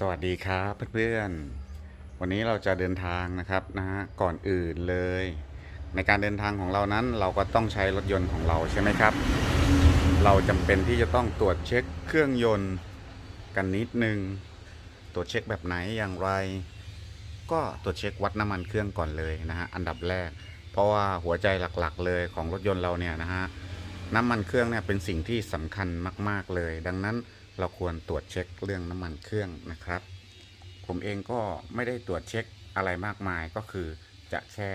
สวัสดีครับเพื่อนๆ วันนี้เราจะเดินทางนะครับนะฮะก่อนอื่นเลย ในการเดินทางของเรานั้นเราก็ต้องใช้รถยนต์ของเราใช่ไหมครับ เราจำเป็นที่จะต้องตรวจเช็คเครื่องยนต์กันนิดนึง ตรวจเช็คแบบไหนอย่างไร ก็ตรวจเช็ควัดน้ำมันเครื่องก่อนเลยนะฮะอันดับแรก เพราะว่าหัวใจหลักๆ เลยของรถยนต์เราเนี่ยนะฮะน้ำมันเครื่องเนี่ยเป็นสิ่งที่สำคัญมาก ๆเลย ดังนั้น เราควรตรวจเช็คเรื่องน้ำมันเครื่องนะครับ ผมเองก็ไม่ได้ตรวจเช็คอะไรมากมายก็คือจะแค่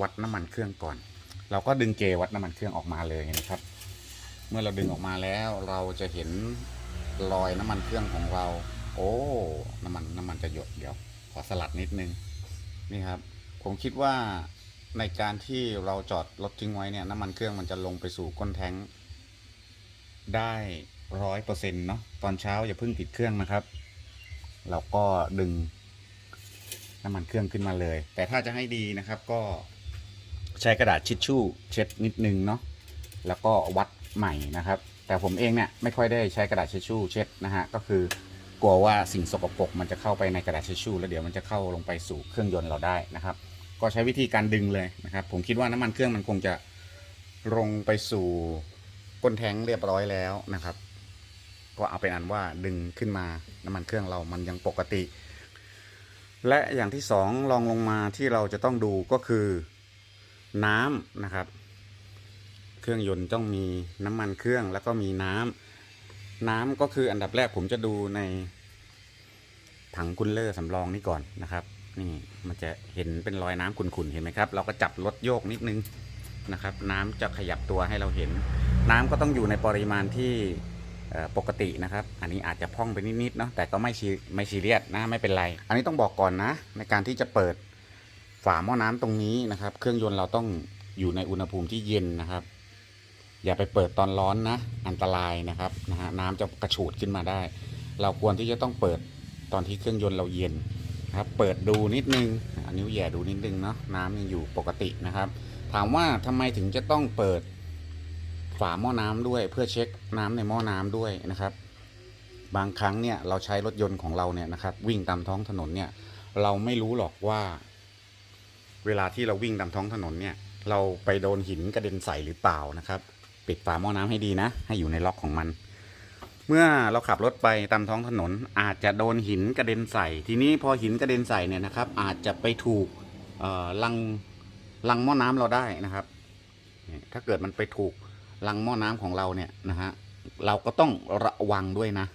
วัดน้ำมันเครื่องก่อน เราก็ดึงเกวัดน้ำมันเครื่องออกมาเลยนะครับ เมื่อเราดึงออกมาแล้วเราจะเห็นรอยน้ำมันเครื่องของเรา โอ้น้ำมันน้ำมันจะหยดเดี๋ยว ขอสลัดนิดนึงนี่ครับ ผมคิดว่าในการที่เราจอดรถทิ้งไว้เนี่ยน้ำมันเครื่องมันจะลงไปสู่ก้นแท้งได้ ร้อยเปอร์เซ็นต์เนาะตอนเช้าอย่าเพิ่งปิดเครื่องนะครับ เราก็ดึงน้ำมันเครื่องขึ้นมาเลย แต่ถ้าจะให้ดีนะครับก็ใช้กระดาษชิชชู่เช็ดนิดนึงเนาะแล้วก็วัดใหม่นะครับ แต่ผมเองเนี่ยไม่ค่อยได้ใช้กระดาษชิชชู่เช็ดนะฮะก็คือกลัวว่าสิ่งสกปรกมันจะเข้าไปในกระดาษทิชชู่แล้วเดี๋ยวมันจะเข้าลงไปสู่เครื่องยนต์เราได้นะครับ ก็ใช้วิธีการดึงเลยนะครับ ผมคิดว่าน้ำมันเครื่องมันคงจะลงไปสู่ก้นแท้งเรียบร้อยแล้วนะครับ ก็เอาเป็นอันว่าดึงขึ้นมาน้ำมันเครื่องเรามันยังปกติ และอย่างที่สองลองลงมาที่เราจะต้องดูก็คือน้ำนะครับ เครื่องยนต์ต้องมีน้ำมันเครื่องแล้วก็มีน้ำน้ำก็คืออันดับแรกผมจะดูในถังคุลเลอร์สำรองนี่ก่อนนะครับนี่มันจะเห็นเป็นรอยน้ำขุ่นๆเห็นไหมครับ เราก็จับรถโยกนิดนึงนะครับ น้ำจะขยับตัวให้เราเห็น น้ำก็ต้องอยู่ในปริมาณที่ ปกตินะครับ อันนี้อาจจะพองไปนิดๆเนาะแต่ก็ไม่ซีไม่ซีเรียสนะไม่เป็นไร อันนี้ต้องบอกก่อนนะ ในการที่จะเปิดฝาหม้อน้ำตรงนี้นะครับ เครื่องยนต์เราต้องอยู่ในอุณหภูมิที่เย็นนะครับ อย่าไปเปิดตอนร้อนนะ อันตรายนะครับนะฮะน้ำจะกระฉูดขึ้นมาได้ เราควรที่จะต้องเปิดตอนที่เครื่องยนต์เราเย็นนะครับเปิดดูนิดนึงอะนิ้วแหย่ดูนิดนึงเนาะน้ำยังอยู่ปกตินะครับ ถามว่าทำไมถึงจะต้องเปิด ฝาหม้อน้ำด้วยเพื่อเช็คน้ำในหม้อน้ำด้วยนะครับ บางครั้งเนี่ยเราใช้รถยนต์ของเราเนี่ยนะครับ วิ่งตามท้องถนนเนี่ย เราไม่รู้หรอกว่า เวลาที่เราวิ่งตามท้องถนนเนี่ย เราไปโดนหินกระเด็นใส่หรือเปล่านะครับ ปิดฝาหม้อน้ำให้ดีนะ ให้อยู่ในล็อกของมัน เมื่อเราขับรถไปตามท้องถนน อาจจะโดนหินกระเด็นใส่ ทีนี้พอหินกระเด็นใส่เนี่ยนะครับ อาจจะไปถูกเอ่อลังลังหม้อน้ำเราได้นะครับ ถ้าเกิดมันไปถูก ลังหม้อน้ำของเราเนี่ยนะฮะเราก็ต้องระวังด้วยนะ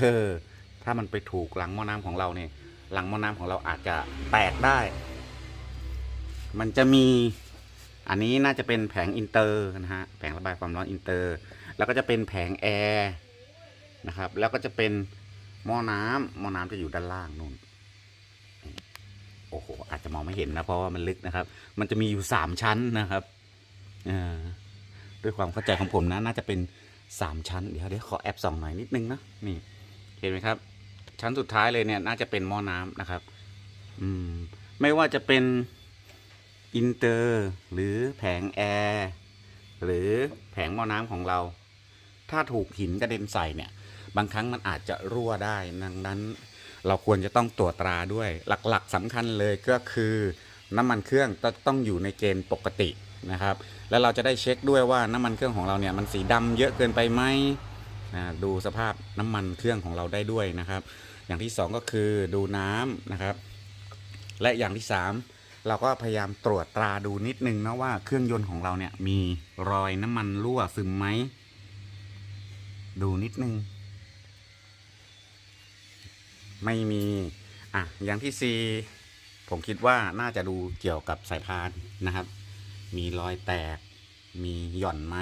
เออถ้ามันไปถูกลังหม้อน้ำของเราเนี่ยลังหม้อน้ำของเราอาจจะแตกได้ มันจะมีอันนี้น่าจะเป็นแผงอินเตอร์นะฮะแผงระบายความร้อนอินเตอร์ แล้วก็จะเป็นแผงแอร์นะครับ แล้วก็จะเป็นหม้อน้ำหม้อน้ำจะอยู่ด้านล่างนู่นโอ้โหอาจจะมองไม่เห็นนะเพราะว่ามันลึกนะครับ มันจะมีอยู่สามชั้นนะครับอ่อ ด้วยความเข้าใจของผมนะน่าจะเป็นสามชั้นเดี๋ยวเดี๋ยวขอแอบส่องหน่อยนิดนึงนะนี่เห็นไหมครับ ชั้นสุดท้ายเลยเนี่ยน่าจะเป็นหม้อน้ำนะครับ อืมไม่ว่าจะเป็นอินเตอร์หรือแผงแอร์หรือแผงหม้อน้ำของเรา ถ้าถูกหินกระเด็นใส่เนี่ย บางครั้งมันอาจจะรั่วได้ดังนั้น เราควรจะต้องตรวจตราด้วย หลักๆสำคัญเลยก็คือ น้ำมันเครื่องต้องต้องอยู่ในเกณฑ์ปกติ นะครับ แล้วเราจะได้เช็คด้วยว่าน้ำมันเครื่องของเราเนี่ยมันสีดำเยอะเกินไปไหมอ่าดูสภาพน้ำมันเครื่องของเราได้ด้วยนะครับ อย่างที่สองก็คือดูน้ำนะครับ และอย่างที่สามเราก็พยายามตรวจตราดูนิดนึงนะว่าเครื่องยนต์ของเราเนี่ยมีรอยน้ำมันรั่วซึมไหมดูนิดนึง ไม่มีอะอย่างที่สี่ผมคิดว่าน่าจะดูเกี่ยวกับสายพานนะครับ มีรอยแตก มีหย่อนไหม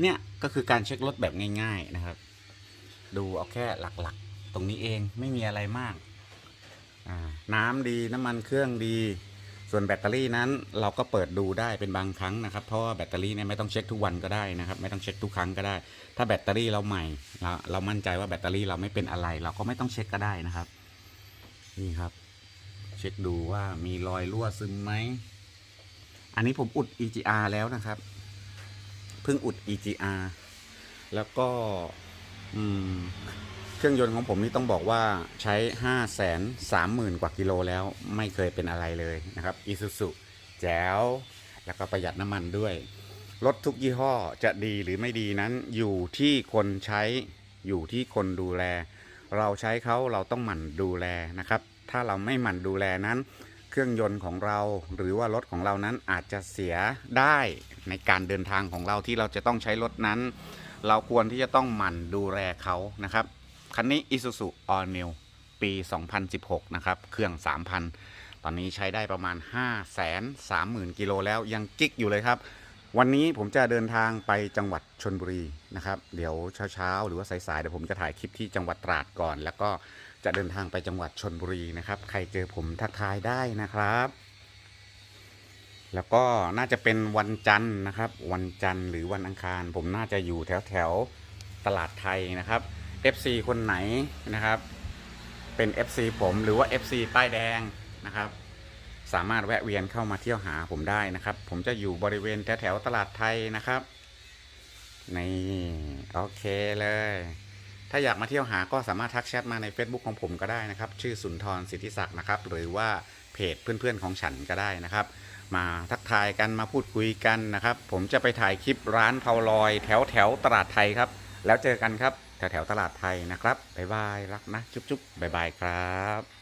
เนี่ยก็คือการเช็ครถแบบง่ายๆนะครับ ดูเอาแค่หลักๆ ตรงนี้เองไม่มีอะไรมาก น้ำดีน้ำมันเครื่องดี ส่วนแบตเตอรี่นั้นเราก็เปิดดูได้เป็นบางครั้งนะครับ เพราะว่าแบตเตอรี่เนี่ยไม่ต้องเช็คทุกวันก็ได้นะครับ ไม่ต้องเช็คทุกครั้งก็ได้ ถ้าแบตเตอรี่เราใหม่ เราเรามั่นใจว่าแบตเตอรี่เราไม่เป็นอะไร เราก็ไม่ต้องเช็คก็ได้นะครับ นี่ครับ เช็คดูว่ามีรอยรั่วซึมไหม อันนี้ผมอุด EGR แล้วนะครับ เพิ่งอุด EGR แล้วก็เครื่องยนต์ของผมนี่ต้องบอกว่าใช้ห้าแสนสามหมื่นกว่ากิโลแล้วไม่เคยเป็นอะไรเลยนะครับอีซูซุแจ๋วแล้วก็ประหยัดน้ำมันด้วย รถทุกยี่ห้อจะดีหรือไม่ดีนั้นอยู่ที่คนใช้อยู่ที่คนดูแล เราใช้เขาเราต้องหมั่นดูแลนะครับ ถ้าเราไม่หมั่นดูแลนั้น เครื่องยนต์ของเราหรือว่ารถของเรานั้นอาจจะเสียได้ในการเดินทางของเราที่เราจะต้องใช้รถนั้น เราควรที่จะต้องหมั่นดูแลเขานะครับ คันนี้ Isuzu All New ปี 2016 นะครับ เครื่อง 3,000 ตอนนี้ใช้ได้ประมาณ 5 3 0 0 0 0 กิโลแล้วยังกิ๊กอยู่เลยครับ วันนี้ผมจะเดินทางไปจังหวัดชนบุรีนะครับ เดี๋ยวเช้าๆ หรือว่าสายๆเดี๋ยวผมจะถ่ายคลิปที่จังหวัดตราดก่อน แล้วก็ จะเดินทางไปจังหวัดชนบุรีนะครับ ใครเจอผมทักทายได้นะครับ แล้วก็น่าจะเป็นวันจันทร์นะครับ วันจันทร์หรือวันอังคาร ผมน่าจะอยู่แถวแถวตลาดไทยนะครับ FC คนไหนนะครับ เป็น FC ผมหรือว่า FC ป้ายแดงนะครับสามารถแวะเวียนเข้ามาเที่ยวหาผมได้นะครับ ผมจะอยู่บริเวณแถวแถวๆตลาดไทยนะครับนี่โอเคเลย ถ้าอยากมาเที่ยวหาก็สามารถทักแชทมาใน Facebook ของผมก็ได้นะครับ ชื่อสุนทรสิทธิศักดิ์นะครับ หรือว่าเพจเพื่อนๆของฉันก็ได้นะครับ มาทักทายกันมาพูดคุยกันนะครับ ผมจะไปถ่ายคลิปร้านเผาลอย แถวแถวตลาดไทยครับ แล้วเจอกันครับ แถวแถวตลาดไทยนะครับบ๊ายบายรักนะ จุ๊บๆบ๊ายบายครับ